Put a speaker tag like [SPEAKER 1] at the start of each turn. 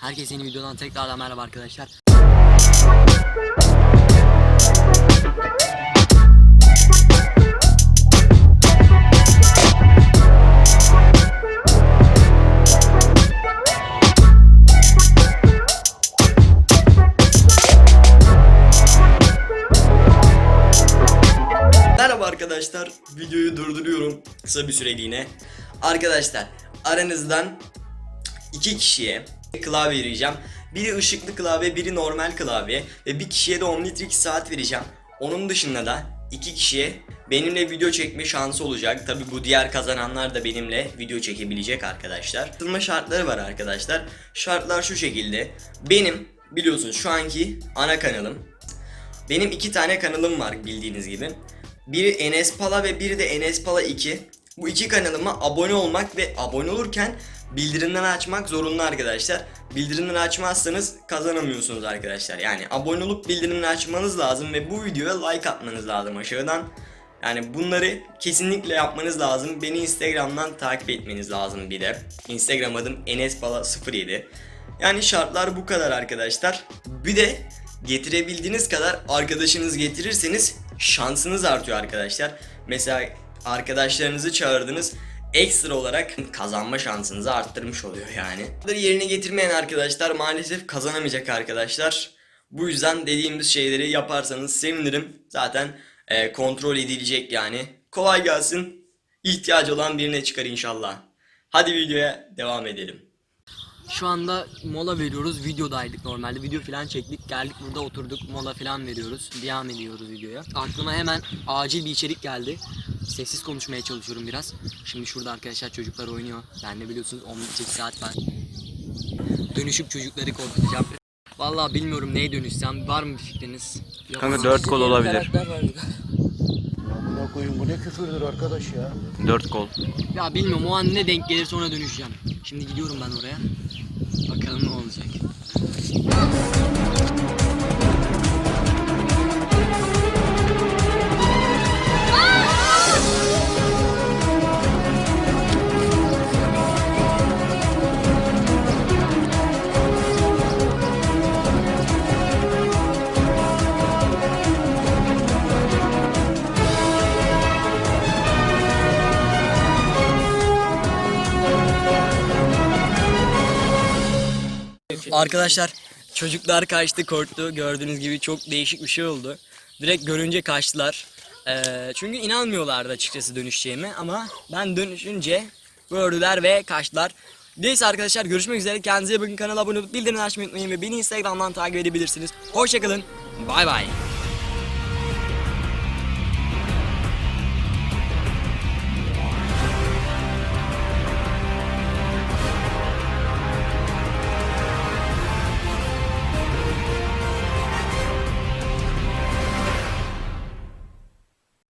[SPEAKER 1] Herkese yeni videodan tekrardan merhaba arkadaşlar.
[SPEAKER 2] Merhaba arkadaşlar. Videoyu durduruyorum kısa bir süreliğine. Arkadaşlar aranızdan iki kişiye klavye vereceğim. Biri ışıklı klavye, biri normal klavye ve bir kişiye de 10 litrelik saat vereceğim. Onun dışında da iki kişiye benimle video çekme şansı olacak. Tabi bu diğer kazananlar da benimle video çekebilecek arkadaşlar. Katılma şartları var arkadaşlar. Şartlar şu şekilde. Benim biliyorsunuz şu anki ana kanalım benim iki tane kanalım var bildiğiniz gibi. Biri Enes Pala ve biri de Enes Pala 2. Bu iki kanalıma abone olmak ve abone olurken bildirimleri açmak zorunlu arkadaşlar. Bildirimleri açmazsanız kazanamıyorsunuz arkadaşlar. Yani abone olup bildirimleri açmanız lazım ve bu videoya like atmanız lazım aşağıdan. Yani bunları kesinlikle yapmanız lazım. Beni Instagram'dan takip etmeniz lazım bir de. Instagram adım enespala07. Yani şartlar bu kadar arkadaşlar. Bir de getirebildiğiniz kadar arkadaşınız getirirseniz şansınız artıyor arkadaşlar. Mesela arkadaşlarınızı çağırdınız ekstra olarak kazanma şansınızı arttırmış oluyor yani. Bunları yerine getirmeyen arkadaşlar maalesef kazanamayacak arkadaşlar. Bu yüzden dediğimiz şeyleri yaparsanız sevinirim. Zaten e, kontrol edilecek yani. Kolay gelsin. İhtiyacı olan birine çıkar inşallah. Hadi videoya devam edelim.
[SPEAKER 1] Şu anda mola veriyoruz. Videodaydık normalde. Video falan çektik. Geldik burada oturduk. Mola falan veriyoruz. Devam ediyoruz videoya. Aklıma hemen acil bir içerik geldi. Sessiz konuşmaya çalışıyorum biraz. Şimdi şurada arkadaşlar çocuklar oynuyor. Ben de biliyorsunuz 10 bitecek saat var. Dönüşüp çocukları korkutacağım. Vallahi bilmiyorum neye dönüşsem. Var mı bir fikriniz? Yok.
[SPEAKER 3] Kanka dört kol olabilir.
[SPEAKER 4] Koyun bu ne küfürdür arkadaş ya.
[SPEAKER 3] Dört kol.
[SPEAKER 1] Ya bilmiyorum o an ne denk gelir sonra dönüşeceğim. Şimdi gidiyorum ben oraya. Bakalım ne olacak. Arkadaşlar çocuklar kaçtı korktu. Gördüğünüz gibi çok değişik bir şey oldu. Direkt görünce kaçtılar. Ee, çünkü inanmıyorlardı açıkçası dönüşeceğime ama ben dönüşünce gördüler ve kaçtılar. Neyse arkadaşlar görüşmek üzere. Kendinize bakın. Kanala abone olup bildirimleri açmayı unutmayın ve beni Instagram'dan takip edebilirsiniz. Hoşçakalın. Bay bay.